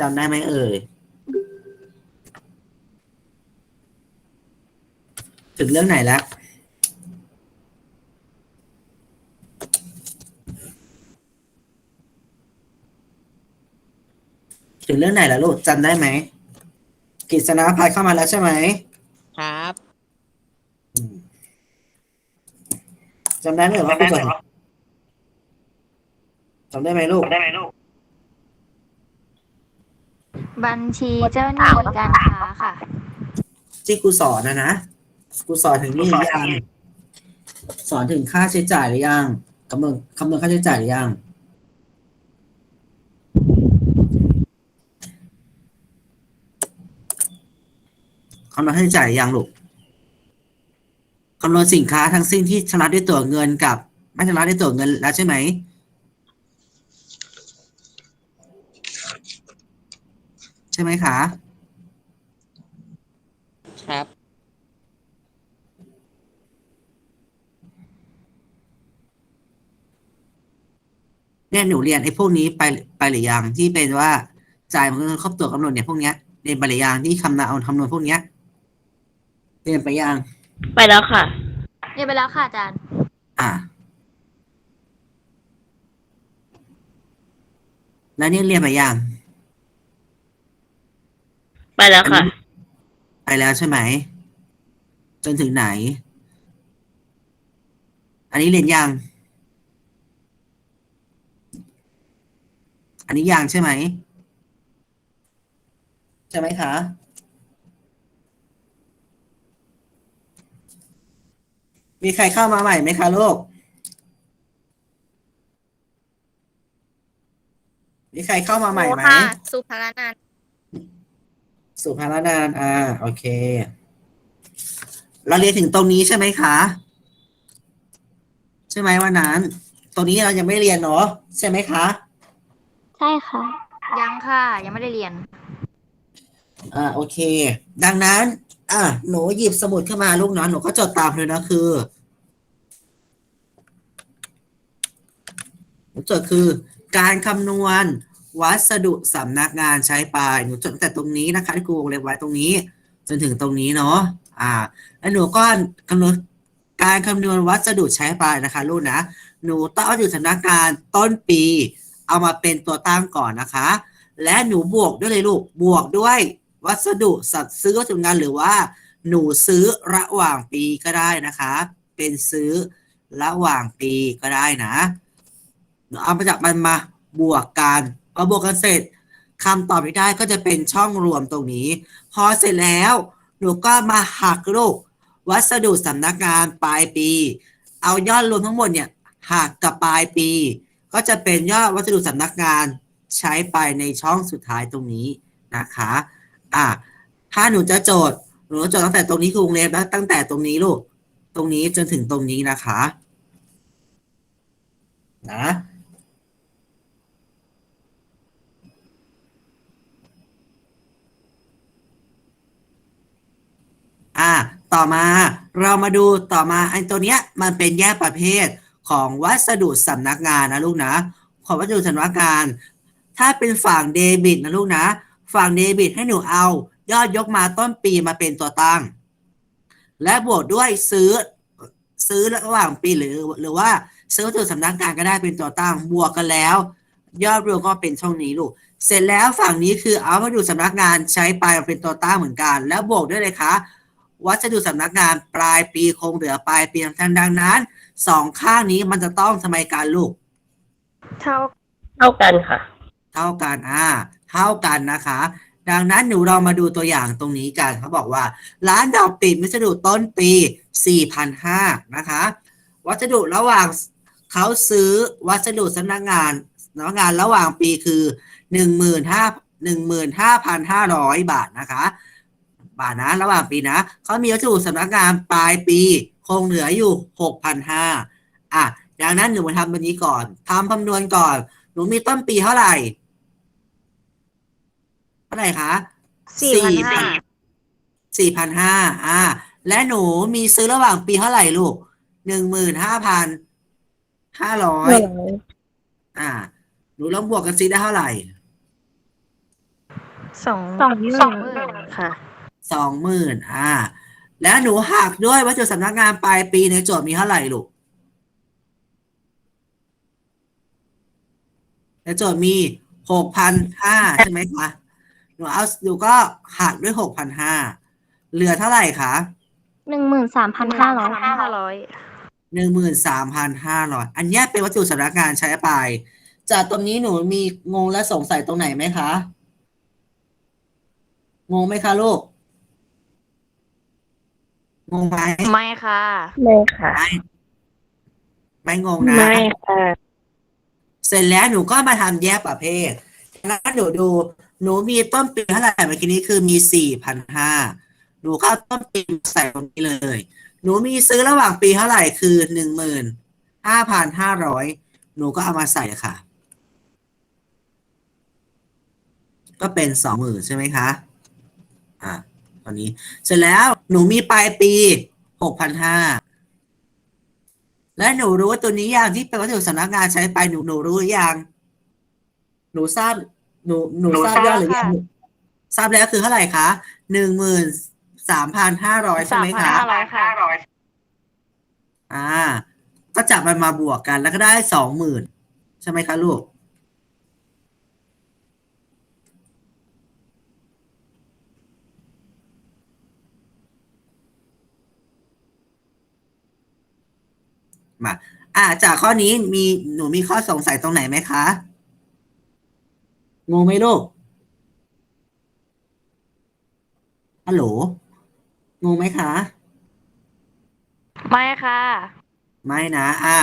จำได้ไหมเอ่ย ถึงเรื่องไหนแล้ว ถึงเรื่องไหนแล้วลูกจำได้ไหมกฤษณาพายเข้ามาแล้วใช่ไหมครับ จำได้ไหมว่าคุณสอนจำได้ไหมลูก บัญชีเจ้าหนี้การค้าค่ะ ที่กูสอนนะนะ กูสอนถึงนี่หรือยังสอนถึงค่าใช้จ่ายหรือยังคำนวณคำนวณค่าใช้จ่ายหรือยังคำนวณค่าใช้จ่ายหรือยังลูกคำนวณสินค้าทั้งสิ้นที่ชำระด้วยตัวเงินกับ ไม่ชำระด้วยตัวเงินแล้วใช่ไหม ช่ไหมคะ ครับ เนี่ยหนูเรียนไอ้พวกนี้ไปไปหรือยังที่เป็นว่าจ่ายมันครบตัวกำหนดเนี่ยพวกเนี้ยเรียนไปหรือยังที่คำนวณเอาคำนวณพวกเนี้ยเรียนไปยังไปแล้วค่ะ เรียนไปแล้วค่ะอาจารย์ อ่า แล้วนี่เรียนไปยัง ไปแล้วค่ะ ไปแล้วใช่ไหม จนถึงไหน อันนี้เรียนยัง อันนี้ยังใช่ไหม ใช่ไหมคะมีใครเข้ามาใหม่ไหมคะลูก มีใครเข้ามาใหม่ไหม สุภารนันท์ สุภารนานท์อ่าโอเค เราเรียนถึงตรงนี้ใช่ไหมคะ ใช่ไหมวันนั้น ตรงนี้เรายังไม่เรียนเนาะใช่ไหมคะ ใช่ค่ะ ยังค่ะ ยังไม่ได้เรียน อ่าโอเค ดังนั้น อะหนูหยิบสมุดขึ้นมาลูกเนาะหนูก็จดตามเลยนะคือหนูจดคือ การคำนวณ วัสดุสำนักงานใช้ปลายหนูจดตั้งแต่ตรงนี้นะคะที่ครูวงเล็บไว้ตรงนี้ จนถึงตรงนี้เนาะอ่า แล้วหนูก็คำนวณการคำนวณวัสดุใช้ปลายนะคะลูกนะหนูต้องเอาอยู่สำนักงานต้นปี เอามาเป็นตัวตั้งก่อนนะคะ และหนูบวกด้วยเลยลูกบวกด้วยวัสดุสัตว์ซื้อวัสดุงานหรือว่า หนูซื้อระหว่างปีก็ได้นะคะ เป็นซื้อระหว่างปีก็ได้นะหนูเอามาจากมันมาบวกกัน พอบวกกันเสร็จคำตอบที่ได้ก็จะเป็นช่องรวมตรงนี้ พอเสร็จแล้วหนูก็มาหักลูกวัสดุสำนักงานปลายปี เอายอดรวมทั้งหมดเนี่ยหักกับปลายปี ก็จะเป็นยอดวัสดุสำนักงานใช้ไปในช่องสุดท้ายตรงนี้นะคะอะถ้าหนูจะโจทย์หนูจะโจทย์ตั้งแต่ตรงนี้คือวงเล็บแล้วตั้งแต่ตรงนี้ลูก ตรงนี้จนถึงตรงนี้นะคะ นะ อะ ต่อมาเรามาดูต่อมาไอ้ตัวเนี้ยมันเป็นแยกประเภทของวัสดุสำนักงานนะลูกนะ ของวัสดุสำนักงาน ถ้าเป็นฝั่งเดบิตนะลูกนะ ฝั่งเดบิตให้หนูเอา ยอดยกมาต้นปีมาเป็นตัวตั้ง และบวกด้วยซื้อซื้อระหว่างปีหรือหรือว่าซื้อวัสดุสำนักงานก็ได้เป็นตัวตั้ง บวกกันแล้ว ยอดรวมก็เป็นช่องนี้ลูก เสร็จแล้วฝั่งนี้คือเอาวัสดุสำนักงานใช้ไปมาเป็นตัวตั้งเหมือนกัน แล้วบวกด้วยเลยคะ วัสดุสำนักงานปลายปีคงเหลือปลายปีทั้งดังนั้นสองข้างนี้มันจะต้องทำไมการลูก เท่าเท่ากันค่ะ เท่ากันอ่า เท่ากันนะคะ ดังนั้นหนูเรามาดูตัวอย่างตรงนี้กันเขาบอกว่า ร้านดอกปิดวัสดุต้นปี 4,500นะคะ วัสดุระหว่างเขาซื้อวัสดุสำนักงานสำนักงานระหว่างปีคือ 15,000 15,500 บาทนะคะ บาทนะ ระหว่างปีนะเขามีวัสดุสำนักงานปลายปี คงเหลืออยู่6,500อะดังนั้นหนูมาทำแบบนี้ก่อนทำคำนวณก่อน หนูมีต้นปีเท่าไหร่เท่าไหร่คะสี่พันห้าสี่พันห้าอ่า และหนูมีซื้อระหว่างปีเท่าไหร่ลูกหนึ่งหมื่นห้าพันห้าร้อยอ่า หนูลองบวกกันซิได้เท่าไหร่สองสองหมื่นสองหมื่นค่ะ สองหมื่นอ่า แล้วหนูหักด้วยวัตถุสำนักงานปลายปีในโจทย์มีเท่าไหร่ลูกในโจทย์มีหกพันห้าใช่ไหมคะหนูเอาหนูก็หักด้วยหกพันห้าเหลือเท่าไหร่คะหนึ่งหมื่นสามพันห้าร้อยห้าร้อยหนึ่งหมื่นสามพันห้าร้อยอันเนี้ยเป็นวัตถุสำนักงานใช้ไป จากตรงนี้หนูมีงงและสงสัยตรงไหนไหมคะ งงไหมคะลูก งงไหมไม่ค่ะ ไม่ค่ะไม่ไม่งงนะ ไม่ค่ะ เสร็จแล้วหนูก็มาทำแยกประเภท แล้วหนูดู หนูมีต้นปีเท่าไหร่เมื่อกี้นี้คือมีสี่พันห้าหนูก็เอาต้นปีใส่ตรงนี้เลย หนูมีซื้อระหว่างปีเท่าไหร่คือหนึ่งหมื่นห้าพันห้าร้อยหนูก็เอามาใส่ค่ะ ก็เป็นสองหมื่นใช่ไหมคะ อะต อนนี้ เสร็จแล้วหนูมีปลายปีหกพันห้าและหนูรู้ว่าตัวนี้อย่างที่เป็นวัตถุสำนักงานใช้ไปหนูหนูรู้หรือยังหนูทราบหนูหนูหนูทราบทราบยอดหรือยังค่ะทราบแล้วคือเท่าไหร่คะหนึ่งหมื่นสามพันห้าร้อยใช่ไหมคะห้าร้อยค่ะอ่า ก็จับมันมาบวกกันแล้วก็ได้สองหมื่นใช่ไหมคะลูก มา อ่า จากข้อนี้มีหนูมีข้อสงสัยตรงไหนไหมคะงงไหมลูกฮัลโหลงงไหมคะ ไม่ค่ะ ไม่นะ อ่า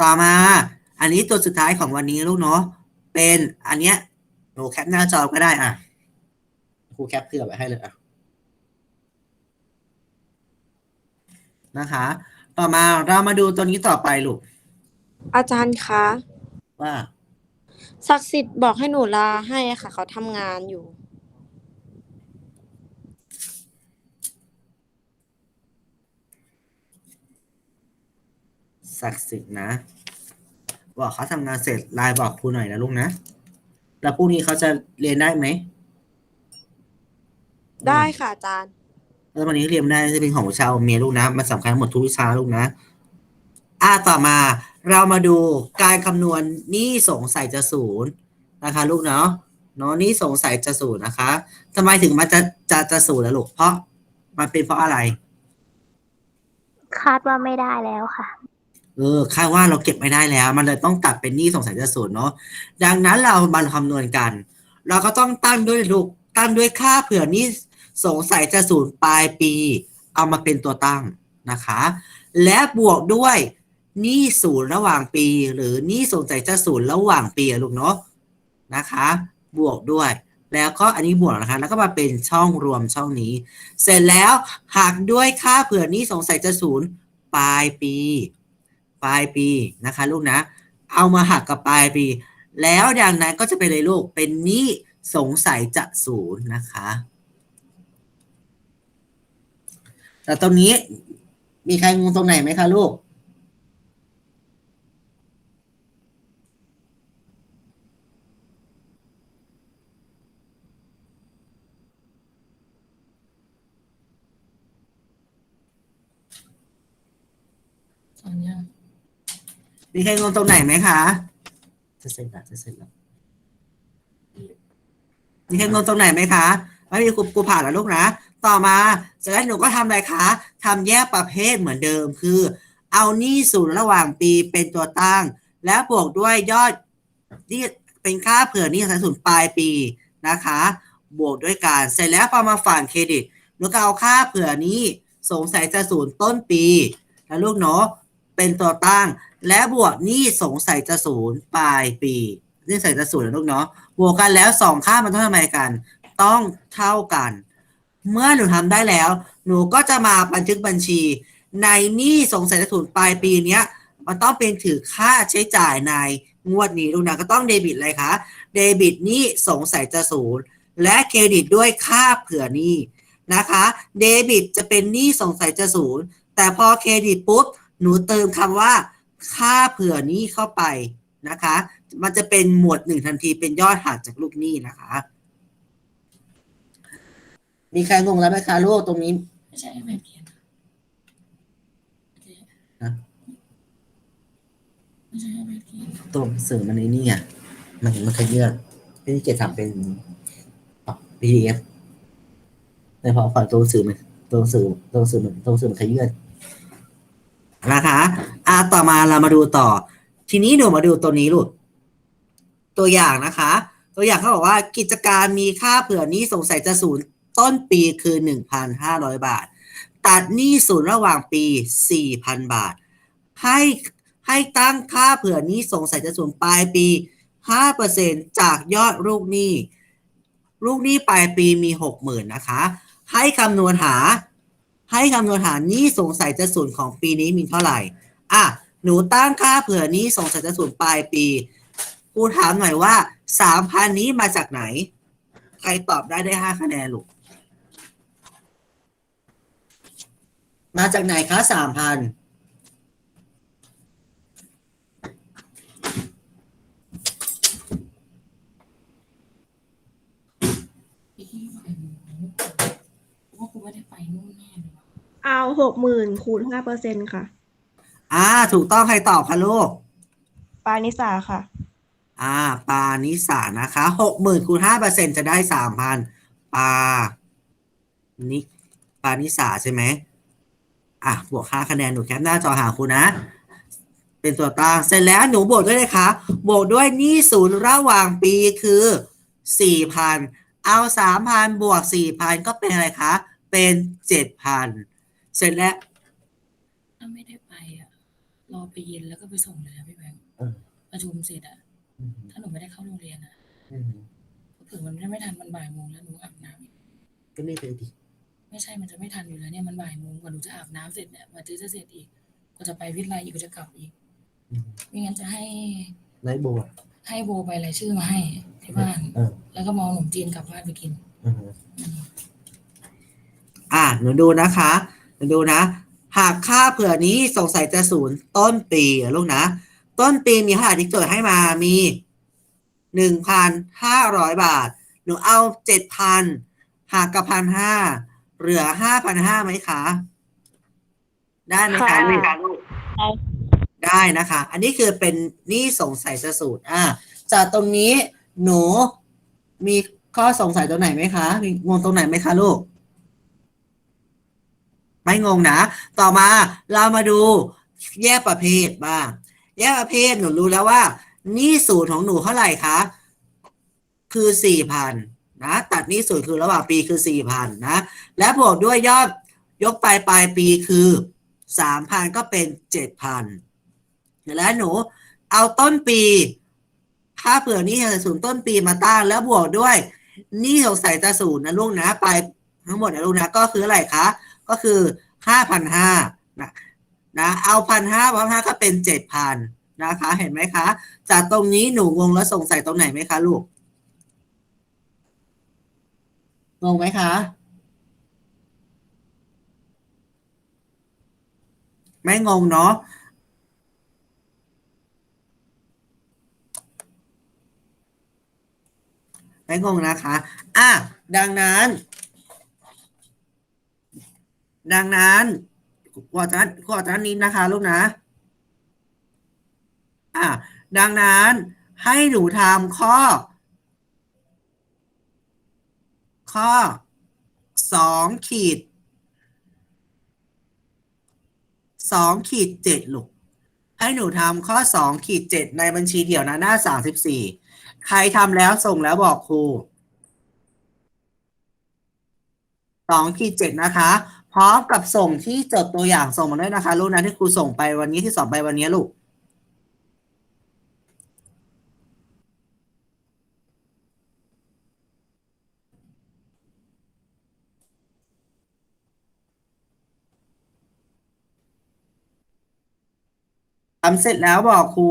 ต่อมา อันนี้ตัวสุดท้ายของวันนี้ลูกเนาะ เป็นอันเนี้ยหนูแคปหน้าจอก็ได้อะ ครูแคปเผื่อไว้ให้เลยอะ นะคะ ต่อมาเรามาดูตัวนี้ต่อไปลูกอาจารย์คะว่า ศักดิ์สิทธิ์บอกให้หนูลาให้ค่ะ เขาทำงานอยู่ ศักดิ์สิทธิ์นะ บอกเขาทำงานเสร็จไลน์บอกครูหน่อยนะลูกนะ แล้วพรุ่งนี้เขาจะเรียนได้ไหม ได้ค่ะอาจารย์ เออวันนี้เรียนได้จะเป็นของวิชาเมียลูกนะ มันสำคัญหมดทุกวิชาลูกนะ อ่าต่อมาเรามาดูการคำนวณหนี้สงสัยจะศูนย์นะคะลูกเนาะเนาะหนี้สงสัยจะศูนย์นะคะทำไมถึงมันจะจะจะศูนย์ล่ะลูกเพราะมันเป็นเพราะอะไร คาดว่าไม่ได้แล้วค่ะ เออคาดว่าเราเก็บไม่ได้แล้ว มันเลยต้องตัดเป็นหนี้สงสัยจะศูนย์เนาะดังนั้นเรามาคำนวณกัน เราก็ต้องตั้งด้วยลูกตั้งด้วยค่าเผื่อหนี้ สงสัยจะศูนย์ปลายปี เอามาเป็นตัวตั้งนะคะ และบวกด้วยหนี้ศูนย์ระหว่างปี หรือหนี้สงสัยจะศูนย์ระหว่างปีลูกเนาะนะคะ บวกด้วย แล้วก็อันนี้บวกนะคะแล้วก็มาเป็นช่องรวมช่องนี้ เสร็จแล้วหักด้วยค่าเผื่อหนี้สงสัยจะศูนย์ปลายปี ปลายปีนะคะ ลูกนะ เอามาหักกับปลายปี แล้วดังนั้นก็จะเป็นเลยลูกเป็นหนี้สงสัยจะศูนย์นะคะ แต่ตรงนี้มีใครงงตรงไหนไหมคะลูก มีใครงงตรงไหนไหมคะ จะเสร็จแล้วจะเสร็จแล้ว มีใครงงตรงไหนไหมคะไม่มีครูครูผ่านแล้วลูกนะ ต่อมาเสร็จแล้วหนูก็ทำอะไรคะทำแยกประเภทเหมือนเดิมคือ เอาหนี้ศูนย์ระหว่างปีเป็นตัวตั้ง แล้วบวกด้วยยอดที่เป็นค่าเผื่อหนี้สงสัยศูนย์ปลายปีนะคะ บวกด้วยการเสร็จแล้วพอมาฝั่งเครดิตหนูก็เอาค่าเผื่อหนี้สงสัยจะศูนย์ต้นปีแล้วลูกเนาะเป็นตัวตั้ง และบวกหนี้สงสัยจะศูนย์ปลายปีนี่สงสัยจะศูนย์นะลูกเนาะบวกกันแล้วสองค่ามันต้องทำไมกัน ต้องเท่ากัน เมื่อหนูทำได้แล้ว หนูก็จะมาบันทึกบัญชี ในหนี้สงสัยจะถูกปลายปีเนี้ย มันต้องเป็นถือค่าใช้จ่ายในงวดนี้ลูกนะก็ต้องเดบิตอะไรคะเดบิตนี้สงสัยจะศูนย์และเครดิตด้วยค่าเผื่อหนี้นะคะ เดบิตจะเป็นหนี้สงสัยจะศูนย์แต่พอเครดิตปุ๊บหนูเติมคำว่า ค่าเผื่อหนี้เข้าไปนะคะ มันจะเป็นหมวดหนึ่งทันทีเป็นยอดหักจากลูกหนี้นะคะ มีใครงงแล้วไหมคะลูกตรงนี้ ไม่ใช่แบบเขียนอะฮะไม่ใช่แบบเขียนตัวหนังสือมันในนี่อะมันมันขยื่นพี่เกดทำเป็น PDF ในพอพอตัวหนังสือมันตัวหนังสือตัวหนังสือมันตัวหนังสือมันขยื่นนะคะอะต่อมาเรามาดูต่อ ทีนี้หนูมาดูตัวนี้ลูกตัวอย่างนะคะ ตัวอย่างเขาบอกว่ากิจการมีค่าเผื่อหนี้สงสัยจะศูนย์ ต้นปีคือหนึ่งพันห้าร้อยบาท ตัดหนี้ศูนย์ระหว่างปีสี่พันบาท ให้ให้ตั้งค่าเผื่อหนี้สงสัยจะศูนย์ปลายปีห้าเปอร์เซ็นจากยอดลูกหนี้ ลูกหนี้ปลายปีมีหกหมื่นนะคะ ให้คำนวณหา ให้คำนวณหาหนี้สงสัยจะศูนย์ของปีนี้มีเท่าไหร่ อะ หนูตั้งค่าเผื่อหนี้สงสัยจะศูนย์ปลายปีครูถามหน่อยว่าสามพันนี้มาจากไหน ใครตอบได้ได้ห้าคะแนนลูก มาจากไหนคะสามพันพี่ที่ไปหนูว่ากูไม่ได้ไปนู่นแน่เลยวะเอาหกหมื่นคูณห้าเปอร์เซ็นค่ะ อ่า ถูกต้องใครตอบคะลูก ปานิสาค่ะ อ่า ปานิสานะคะหกหมื่นคูณห้าเปอร์เซ็นจะได้สามพันปานิปานิสาใช่ไหม อะบวกค่าคะแนนหนูแคปหน้าจอหาครูนะ เป็นตัวตั้งเสร็จแล้วหนูบวกด้วยเลยคะ บวกด้วยหนี้ศูนย์ระหว่างปีคือสี่พันเอาสามพันบวกสี่พันก็เป็นอะไรคะ เป็นเจ็ดพันเสร็จแล้วถ้าไม่ได้ไปอะ รอไปเย็นแล้วก็ไปส่งเลยอะพี่แบงค์เออประชุมเสร็จอะ ถ้าหนูไม่ได้เข้าโรงเรียนอะเผื่อมันไม่ทันมันบ่ายโมงแล้วหนูอาบน้ำอีกก็นี่เลยดิ ไม่ใช่มันจะไม่ทันอยู่แล้วเนี่ยมันบ่ายโมงกว่าหนูจะอาบน้ำเสร็จเนี่ยมาเจอจะเสร็จอีกก็จะไปวิทย์ไลอีกก็จะกลับอีกไม่งั้นจะให้ไลโบให้โบไปรายชื่อมาให้ที่บ้านแล้วก็มองขนมจีนกลับบ้านไปกินอือฮึอะหนูดูนะคะหนูดูนะ หากค่าเผื่อนี้สงสัยจะศูนย์ต้นปีลูกนะ ต้นปีมีค่าที่โจทย์ให้มามีหนึ่งพันห้าร้อยบาท หนูเอาเจ็ดพันหากกับพันห้า เหลือห้าพันห้าไหมคะ ได้ไหมคะค่ะลูกได้นะคะ อันนี้คือเป็นหนี่สงสัยจะสูตรอะจากตรงนี้หนูมีข้อสงสัยตรงไหนไหมคะมีงงตรงไหนไหมคะลูก ไม่งงนะ ต่อมาเรามาดูแยกประเภทบ้าง แยกประเภทหนูรู้แล้วว่าหนี้ศูนย์ของหนูเท่าไหร่คะ คือสี่พัน นะ ตัดนี้ศูนย์คือระหว่างปีคือสี่พันนะ และบวกด้วยยอดยกปลายปลายปีคือสามพันก็เป็นเจ็ดพันและหนูเอาต้นปีค่าเผื่อนี้ศูนย์ต้นปีมาตั้งแล้วบวกด้วยนี้สงสัยจะศูนย์นะลูกนะไปทั้งหมดนะลูกนะก็คืออะไรคะก็คือห้าพันห้านะนะเอาพันห้าพันห้าก็เป็นเจ็ดพันนะคะ เห็นไหมคะ จากตรงนี้หนูงงแล้วสงสัยตรงไหนไหมคะลูก งงไหมคะ ไม่งงเนาะไม่งงนะคะ อะ ดังนั้น ดังนั้นกว่าจะกว่าจะนี้นะคะลูกนะ อะ ดังนั้นให้หนูทำข้อ ข้อสองขีดสองขีดเจ็ดลูกให้หนูทำข้อสองขีดเจ็ดในบัญชีเดี่ยวนะหน้าสามสิบสี่ใครทำแล้วส่งแล้วบอกครูสองขีดเจ็ดนะคะ พร้อมกับส่งที่จดตัวอย่างส่งมาด้วยนะคะ ลูกนะที่ครูส่งไปวันนี้ที่สอบไปวันนี้ลูก ทำเสร็จแล้วบอกครู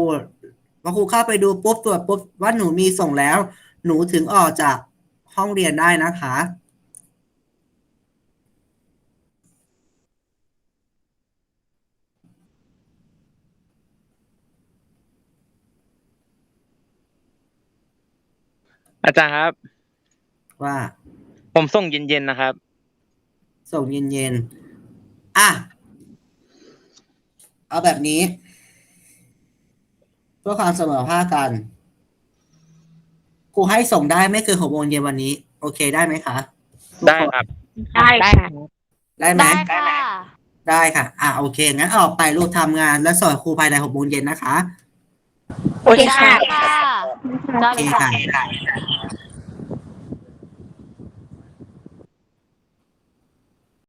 พอครูเข้าไปดูปุ๊บตรวจปุ๊บว่าหนูมีส่งแล้ว หนูถึงออกจากห้องเรียนได้นะคะ อาจารย์ครับ ว่าผมส่งเย็นๆนะครับ ส่งเย็นๆอะ เอาแบบนี้ เพื่อความเสมอภาคกันครูให้ส่งได้ไม่เกินหกโมงเย็นวันนี้ โอเคได้ไหมคะได้ครับ ได้ค่ะได้ไหมได้ค่ะได้ค่ะ อะโอเคงั้นออกไปลูกทำงาน แล้วสอนครูภายในหกโมงเย็นนะคะ โอเคค่ะค่ะ โอเคค่ะ